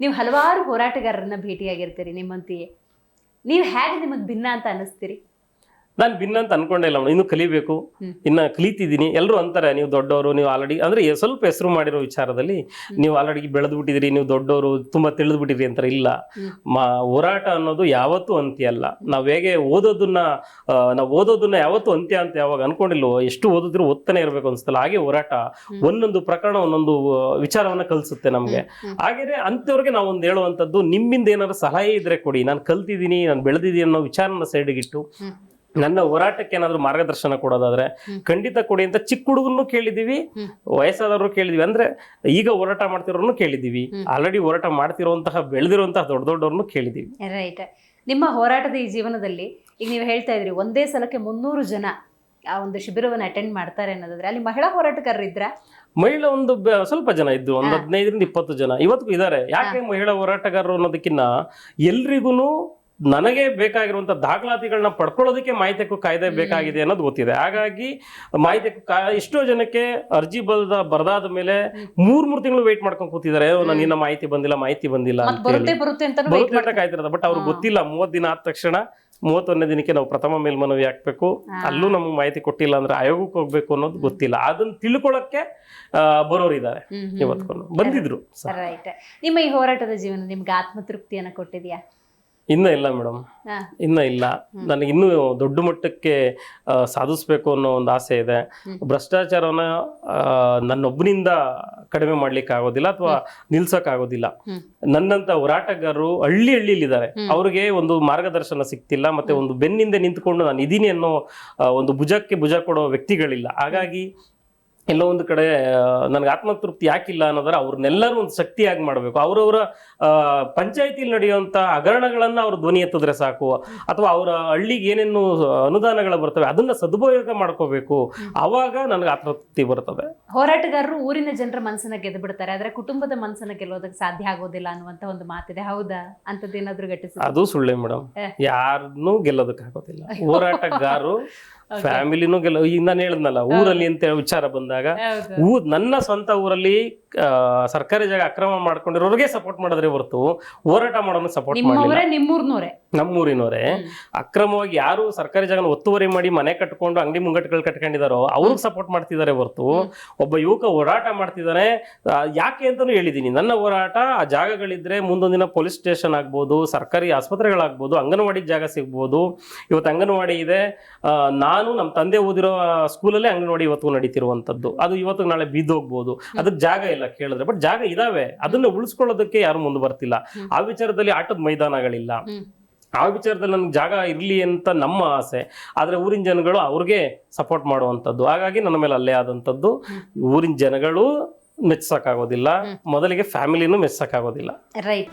ನೀವು ಹಲವಾರು ಹೋರಾಟಗಾರರನ್ನ ಭೇಟಿಯಾಗಿರ್ತೀರಿ ನಿಮ್ಮಂತೆಯೇ. ನೀವು ಹೇಗೆ ನಿಮಗೆ ಭಿನ್ನ ಅಂತ ಅನ್ನಿಸ್ತೀರಿ? ನಾನು ಭಿನ್ನ ಅಂತ ಅನ್ಕೊಂಡೇ ಇಲ್ಲ ಇನ್ನು ಕಲಿಬೇಕು. ಇನ್ನ ಕಲಿತಿದ್ದೀನಿ. ಎಲ್ಲರೂ ಅಂತಾರೆ ನೀವು ದೊಡ್ಡವರು ನೀವು ಆಲ್ರೆಡಿ ಅಂದ್ರೆ ಸ್ವಲ್ಪ ಹೆಸರು ಮಾಡಿರೋ ವಿಚಾರದಲ್ಲಿ ನೀವು ಆಲ್ರೆಡಿ ಬೆಳೆದು ಬಿಟ್ಟಿದ್ರಿ ನೀವು ದೊಡ್ಡವರು ತುಂಬಾ ತಿಳಿದು ಬಿಟ್ಟಿದ್ರಿ ಅಂತಾರೆ ಇಲ್ಲ ಮಾ ಹೋರಾಟ ಅನ್ನೋದು ಯಾವತ್ತೂ ಅಂತ್ಯ ಅಲ್ಲ. ನಾವ್ ಹೇಗೆ ಓದೋದನ್ನ ನಾವು ಓದೋದನ್ನ ಯಾವತ್ತೂ ಅಂತ್ಯ ಅಂತ ಯಾವಾಗ ಅನ್ಕೊಂಡಿಲ್ವೋ ಎಷ್ಟು ಓದಿದ್ರು ಓದ್ತಾನೆ ಇರ್ಬೇಕು ಅನ್ಸ್ತಲ್ಲ ಹಾಗೆ ಹೋರಾಟ ಒಂದೊಂದು ಪ್ರಕರಣ ಒಂದೊಂದು ವಿಚಾರವನ್ನ ಕಲಿಸುತ್ತೆ ನಮ್ಗೆ. ಹಾಗೇನೆ ಅಂತವ್ರಿಗೆ ನಾವು ಒಂದು ಹೇಳುವಂತದ್ದು ನಿಮ್ಮಿಂದ ಏನಾದ್ರು ಸಲಹೆ ಇದ್ರೆ ಕೊಡಿ. ನಾನು ಕಲ್ತಿದ್ದೀನಿ ನಾನು ಬೆಳೆದಿದ್ದೀನಿ ಅನ್ನೋ ವಿಚಾರನ ಸೈಡ್ಗಿಟ್ಟು. ನನ್ನ ಹೋರಾಟಕ್ಕೆ ಏನಾದ್ರು ಮಾರ್ಗದರ್ಶನ ಕೊಡೋದಾದ್ರೆ ಖಂಡಿತ ಕೊಡಿ ಅಂತ ಚಿಕ್ಕ ಹುಡುಗನ್ನು ಕೇಳಿದೀವಿ ವಯಸ್ಸಾದವರು ಕೇಳಿದೀವಿ. ಅಂದ್ರೆ ಈಗ ಹೋರಾಟ ಮಾಡ್ತಿರೋರ್ನು ಕೇಳಿದೀವಿ. ಆಲ್ರೆಡಿ ಹೋರಾಟ ಮಾಡ್ತಿರುವಂತಹ ಬೆಳೆದಿರುವಂತಹ ದೊಡ್ಡ ದೊಡ್ಡವ್ರನ್ನು ಕೇಳಿದೀವಿ. ರೈಟ್ ನಿಮ್ಮ ಹೋರಾಟದ ಈ ಜೀವನದಲ್ಲಿ ಈಗ ನೀವು ಹೇಳ್ತಾ ಇದ್ರಿ ಒಂದೇ ಸಲಕ್ಕೆ ಮುನ್ನೂರು ಜನ ಆ ಒಂದು ಶಿಬಿರವನ್ನು ಅಟೆಂಡ್ ಮಾಡ್ತಾರೆ ಅನ್ನೋದಾದ್ರೆ ಅಲ್ಲಿ ಮಹಿಳಾ ಹೋರಾಟಗಾರರಿದ್ರ ಮಹಿಳಾ ಒಂದು ಸ್ವಲ್ಪ ಜನ ಇದ್ದು ಒಂದು ಹದಿನೈದರಿಂದ ಇಪ್ಪತ್ತು ಜನ. ಇವತ್ತಿಗೂ ಇದ್ದಾರೆ ಯಾಕೆ ಮಹಿಳಾ ಹೋರಾಟಗಾರರು ಅನ್ನೋದಕ್ಕಿಂತ ಎಲ್ರಿಗೂ ನನಗೆ ಬೇಕಾಗಿರುವಂತ ದಾಖಲಾತಿಗಳನ್ನ ಪಡ್ಕೊಳ್ಳೋದಕ್ಕೆ ಮಾಹಿತಿ ಹಕ್ಕು ಕಾಯ್ದೆ ಬೇಕಾಗಿದೆ ಅನ್ನೋದು ಗೊತ್ತಿದೆ. ಹಾಗಾಗಿ ಮಾಹಿತಿ ಹಕ್ಕು ಕಾ ಎಷ್ಟೋ ಜನಕ್ಕೆ ಅರ್ಜಿ ಬರ್ದ ಬರದಾದ ಮೇಲೆ ಮೂರ್ ಮೂರ್ ತಿಂಗಳು ವೇಟ್ ಮಾಡ್ಕೊಂಡು ಕೂತಿದ್ದಾರೆ. ನಿನ್ನ ಮಾಹಿತಿ ಬಂದಿಲ್ಲ ಮಾಹಿತಿ ಬಂದಿಲ್ಲ ಬರುತ್ತೆ ಬರುತ್ತೆ ಅಂತ ಕಾಯ್ತಿರೋದು. ಬಟ್ ಅವ್ರಿಗೆ ಗೊತ್ತಿಲ್ಲ. ಮೂವತ್ ದಿನ ಆದ ತಕ್ಷಣ ಮೂವತ್ತೊಂದನೇ ದಿನಕ್ಕೆ ನಾವು ಪ್ರಥಮ ಮೇಲ್ಮನವಿ ಹಾಕ್ಬೇಕು. ಅಲ್ಲೂ ನಮಗೆ ಮಾಹಿತಿ ಕೊಟ್ಟಿಲ್ಲ ಅಂದ್ರೆ ಆಯೋಗಕ್ಕೆ ಹೋಗ್ಬೇಕು ಅನ್ನೋದು ಗೊತ್ತಿಲ್ಲ. ಅದನ್ನ ತಿಳ್ಕೊಳಕ್ಕೆ ಆ, ಬರೋರಿದ್ದಾರೆ ಇವತ್ಕೊಂಡು ಬಂದಿದ್ರು ನಿಮ್ಮ ಈ ಹೋರಾಟದ ಜೀವನ ನಿಮ್ಗೆ ಆತ್ಮತೃಪ್ತಿಯನ್ನು ಕೊಟ್ಟಿದ್ಯಾ? ಇನ್ನ ಇಲ್ಲ ಮೇಡಮ್. ಇನ್ನ ಇಲ್ಲ. ನನಗೆ ಇನ್ನೂ ದೊಡ್ಡ ಮಟ್ಟಕ್ಕೆ ಸಾಧಿಸ್ಬೇಕು ಅನ್ನೋ ಒಂದು ಆಸೆ ಇದೆ. ಭ್ರಷ್ಟಾಚಾರವನ್ನ ಆ, ನನ್ನೊಬ್ಬನಿಂದ ಕಡಿಮೆ ಮಾಡ್ಲಿಕ್ಕೆ ಆಗೋದಿಲ್ಲ ಅಥವಾ ನಿಲ್ಸಕ್ ಆಗೋದಿಲ್ಲ. ನನ್ನಂತ ಹೋರಾಟಗಾರರು ಹಳ್ಳಿ ಹಳ್ಳಿಲಿದ್ದಾರೆ ಅವ್ರಿಗೆ ಒಂದು ಮಾರ್ಗದರ್ಶನ ಸಿಗ್ತಿಲ್ಲ ಮತ್ತೆ ಒಂದು ಬೆನ್ನಿಂದ ನಿಂತ್ಕೊಂಡು ನಾನು ಇದೀನಿ ಅನ್ನೋ ಒಂದು ಭುಜಕ್ಕೆ ಭುಜ ಕೊಡೋ ವ್ಯಕ್ತಿಗಳಿಲ್ಲ. ಹಾಗಾಗಿ ಎಲ್ಲೋ ಒಂದು ಕಡೆ ನನಗೆ ಆತ್ಮತೃಪ್ತಿ ಯಾಕಿಲ್ಲ ಅನ್ನೋದ್ರೆ ಅವ್ರನ್ನೆಲ್ಲರೂ ಒಂದು ಶಕ್ತಿಯಾಗಿ ಮಾಡಬೇಕು. ಅವರವರ ಪಂಚಾಯತಿಲಿ ನಡೆಯುವಂತ ಹಗರಣಗಳನ್ನು ಅವರು ಧ್ವನಿ ಎತ್ತಿದ್ರೆ ಸಾಕು. ಅಥವಾ ಅವರ ಹಳ್ಳಿಗೆ ಏನೇನು ಅನುದಾನಗಳು ಬರ್ತವೆ ಅದನ್ನ ಸದುಪಯೋಗ ಮಾಡ್ಕೋಬೇಕು. ಆವಾಗ ನನಗೆ ಆತ್ಮತೃಪ್ತಿ ಬರ್ತದೆ. ಹೋರಾಟಗಾರರು ಊರಿನ ಜನರ ಮನಸ್ಸನ್ನ ಗೆದ್ದು ಬಿಡ್ತಾರೆ. ಆದರೆ ಕುಟುಂಬದ ಮನಸ್ಸನ್ನ ಗೆಲ್ಲೋದಕ್ಕೆ ಸಾಧ್ಯ ಆಗೋದಿಲ್ಲ ಅನ್ನುವಂಥ ಒಂದು ಮಾತಿದೆ. ಹೌದಾ? ಅಂತದ್ದೇನಾದ್ರೂ ಘಟಿಸಿ ಅದು ಸುಳ್ಳೆ ಮೇಡಮ್ ಯಾರನ್ನೂ ಗೆಲ್ಲೋದಕ್ಕೆ ಆಗೋದಿಲ್ಲ ಹೋರಾಟಗಾರರು ಫ್ಯಾಮಿಲಿನೂ ಗೆಲ್ಲ ಈಗ ನಾನು ಹೇಳಿದ್ನಲ್ಲ ಊರಲ್ಲಿ ಅಂತ ವಿಚಾರ ಬಂದಾಗ ಊ ಊರ್ ನನ್ನ ಸ್ವಂತ ಊರಲ್ಲಿ ಸರ್ಕಾರಿ ಜಾಗ ಅಕ್ರಮ ಮಾಡ್ಕೊಂಡಿರೋರಿಗೆ ಸಪೋರ್ಟ್ ಮಾಡಿದ್ರೆ ಹೊರತು ಹೋರಾಟ ಮಾಡೋನು ಸಪೋರ್ಟ್ ಮಾಡಿದ್ರೆ ನಿಮ್ಮವರೇ ನಿಮ್ಮೂರ್ನವರೇ ಅಕ್ರಮವಾಗಿ ಯಾರು ಸರ್ಕಾರಿ ಜಾಗನ ಒತ್ತುವರಿ ಮಾಡಿ ಮನೆ ಕಟ್ಕೊಂಡು ಅಂಗಡಿ ಮುಂಗಟ್ಟುಗಳು ಕಟ್ಕೊಂಡಿದಾರೋ ಅವ್ರಿಗೆ ಸಪೋರ್ಟ್ ಮಾಡ್ತಿದ್ದಾರೆ ಹೊರತು. ಒಬ್ಬ ಯುವಕ ಹೋರಾಟ ಮಾಡ್ತಿದ್ದಾನೆ ಯಾಕೆ ಅಂತಾನು ಹೇಳಿದೀನಿ. ನನ್ನ ಹೋರಾಟ ಆ ಜಾಗಗಳಿದ್ರೆ ಮುಂದೊಂದಿನ ದಿನ ಪೊಲೀಸ್ ಸ್ಟೇಷನ್ ಆಗ್ಬೋದು ಸರ್ಕಾರಿ ಆಸ್ಪತ್ರೆಗಳಾಗ್ಬೋದು ಅಂಗನವಾಡಿ ಜಾಗ ಸಿಗ್ಬೋದು. ಇವತ್ತು ಅಂಗನವಾಡಿ ಇದೆ. ನಾನು ನಮ್ಮ ತಂದೆ ಓದಿರೋ ಸ್ಕೂಲಲ್ಲೇ ಅಂಗನವಾಡಿ ಇವತ್ತು ನಡೀತಿರುವಂಥದ್ದು. ಅದು ಇವತ್ತು ನಾಳೆ ಬಿದ್ದೋಗ್ಬೋದು. ಅದಕ್ಕೆ ಜಾಗ ಇಲ್ಲ ಕೇಳಿದ್ರೆ. ಬಟ್ ಜಾಗ ಇದಾವೆ. ಅದನ್ನ ಉಳಿಸ್ಕೊಳ್ಳೋದಕ್ಕೆ ಯಾರು ಮುಂದೆ ಬರ್ತಿಲ್ಲ. ಆ ವಿಚಾರದಲ್ಲಿ ಆಟದ ಮೈದಾನಗಳಿಲ್ಲ. ಆ ವಿಚಾರದಲ್ಲಿ ನನಗೆ ಜಾಗ ಇರಲಿ ಅಂತ ನಮ್ಮ ಆಸೆ. ಆದರೆ ಊರಿನ ಜನಗಳು ಅವ್ರಿಗೆ ಸಪೋರ್ಟ್ ಮಾಡುವಂಥದ್ದು. ಹಾಗಾಗಿ ನನ್ನ ಮೇಲೆ ಅಲ್ಲೇ ಆದಂಥದ್ದು. ಊರಿನ ಜನಗಳು ಮೆಚ್ಚಕ್ಕಾಗೋದಿಲ್ಲ ಮೊದಲಿಗೆ ಫ್ಯಾಮಿಲಿನೂ ಮೆಚ್ಚಕ್ಕಾಗೋದಿಲ್ಲ ರೈಟ್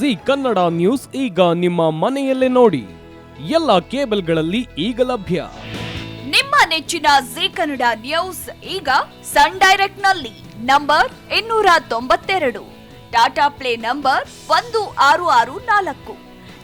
ಜಿ ಕನ್ನಡ ನ್ಯೂಸ್ ಈಗ ನಿಮ್ಮ ಮನೆಯಲ್ಲೇ ನೋಡಿ. ಎಲ್ಲ ಕೇಬಲ್ಗಳಲ್ಲಿ ಈಗ ಲಭ್ಯ. ನಿಮ್ಮ ನೆಚ್ಚಿನ ಜಿ ಕನ್ನಡ ನ್ಯೂಸ್ ಈಗ ಸನ್ ಡೈರೆಕ್ಟ್ನಲ್ಲಿ ನಂಬರ್ ಇನ್ನೂರ ತೊಂಬತ್ತೆರಡು. ಟಾಟಾ ಪ್ಲೇ ನಂಬರ್ ಒಂದು ಆರು ಆರು ನಾಲ್ಕು.